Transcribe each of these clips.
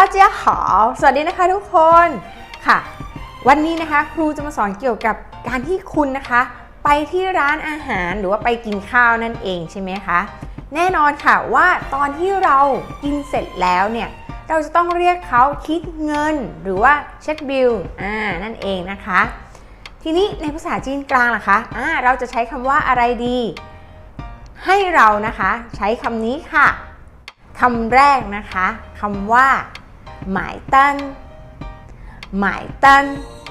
ตาเจียหอสวัสดีนะคะทุกคนค่ะ วันนี้นะคะครูจะมาสอนเกี่ยวกับการที่คุณนะคะ ไปที่ร้านอาหารหรือว่าไปกินข้าวนั่นเองใช่ไหมคะ แน่นอนค่ะว่าตอนที่เรากินเสร็จแล้วเนี่ยเราจะต้องเรียกเขาคิดเงินหรือว่าเช็คบิลอ่านั่นเองนะคะ ทีนี้ในภาษาจีนกลางล่ะคะอ่าเราจะใช้คำว่าอะไรดี ให้เรานะคะ ใช้คำนี้ค่ะคำแรกนะคะคำว่า หมายตันหมายตัน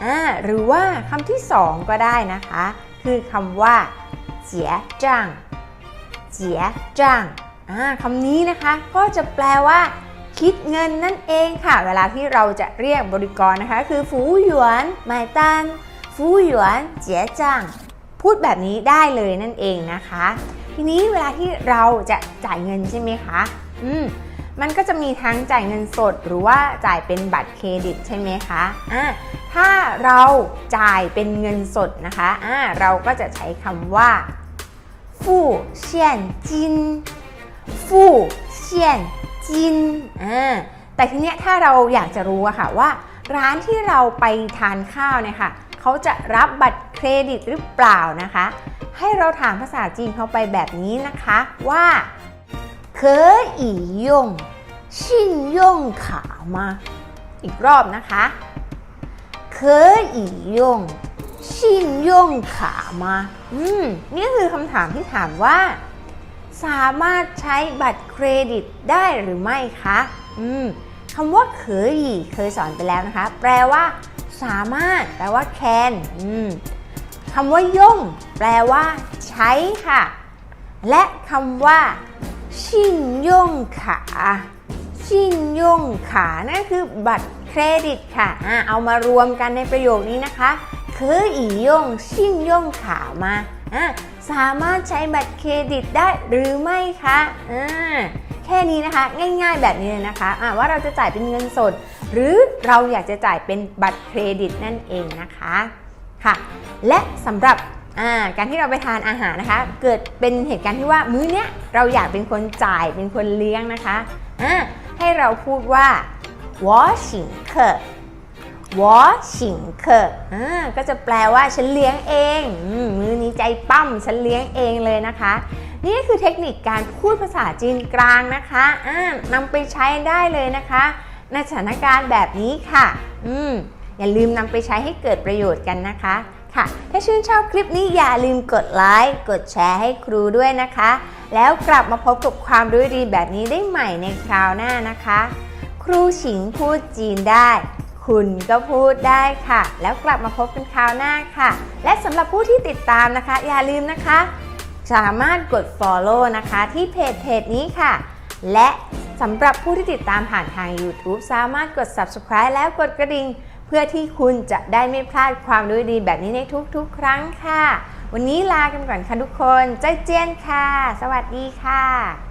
อ่าหรือว่าคำที่สองก็ได้นะคะ คือคำว่าเจียจ้างเจียจ้างอ่าคำนี้นะคะก็จะแปลว่าคิดเงินนั่นเองค่ะ เวลาที่เราจะเรียกบริกรนะคะ คือฟูหยวนหมายตันฟูหยวนเจียจ้างพูดแบบนี้ได้เลยนั่นเองนะคะ ทีนี้เวลาที่เราจะจ่ายเงินใช่ไหมคะ อืม มันก็จะมีทั้งจ่ายเงินสด หรือว่าจ่ายเป็นบัตรเครดิตใช่ไหมคะอ่าถ้าเราจ่ายเป็นเงินสดนะคะอ่าเราก็จะใช้คำว่าฟู่เซียนจินฟู่เซียนจินอ่าแต่ทีเนี้ยถ้าเราอยากจะรู้อะค่ะว่า ร้านที่เราไปทานข้าวเนี่ยค่ะเขาจะรับบัตรเครดิตหรือเปล่านะคะ ให้เราถามภาษาจีนเขาไปแบบนี้นะคะว่า 可以用信用卡吗อีกรอบนะคะ可以用信用卡吗อืมนี่คือคำถามที่ถามว่า สามารถใช้บัตรเครดิตได้หรือไม่คะอืมคำว่าเคยเคยสอนไปแล้วนะคะ แปลว่า สามารถ แปลว่า can อืมคำว่าย่ง แปลว่า ใช้ค่ะ และคำว่า ชินย่งขาชินย่งขานั่นคือบัตรเครดิตค่ะ เอามารวมกันในประโยคนี้นะคะคืออีย่งชินย่งขามาสามารถใช้บัตรเครดิตได้หรือไม่คะแค่นี้นะคะ ง่ายๆแบบนี้เลยนะคะะว่าเราจะจ่ายเป็นเงินสด หรือเราอยากจะจ่ายเป็นบัตรเครดิตนั่นเองนะคะค่ะ และสำหรับ อ่าการที่เราไปทานอาหารนะคะ เกิดเป็นเหตุการณ์ที่ว่ามื้อเนี้ยเราอยากเป็นคนจ่ายเป็นคนเลี้ยงนะคะอ่าให้เราพูดว่า我请客我请客อ่าก็จะแปลว่าฉันเลี้ยงเองอมมื้อนี้ใจปั้มฉันเลี้ยงเองเลยนะคะ นี่คือเทคนิคการพูดภาษาจีนกลางนะคะอ่านำไปใช้ได้เลยนะคะ ในสถานการณ์แบบนี้ค่ะอืมอย่าลืมนำไปใช้ให้เกิดประโยชน์กันนะคะ ค่ะ ถ้าชื่นชอบคลิปนี้อย่าลืมกดไลค์ กดแชร์ให้ครูด้วยนะคะ แล้วกลับมาพบกับความรู้ดีแบบนี้ได้ใหม่ในคราวหน้านะคะ ครูฉิงพูดจีนได้ คุณก็พูดได้ค่ะ แล้วกลับมาพบกันคราวหน้าค่ะ และสำหรับผู้ที่ติดตามนะคะ อย่าลืมนะคะ สามารถกด follow นะคะที่เพจเพจนี้ค่ะ และสำหรับผู้ที่ติดตามผ่านทาง YouTube สามารถกด subscribe แล้วกดกระดิ่ง เพื่อที่คุณจะได้ไม่พลาดความรู้ดีแบบนี้ในทุกๆ ครั้งค่ะ วันนี้ลากันก่อนค่ะทุกคน ใจเจียนค่ะ สวัสดีค่ะ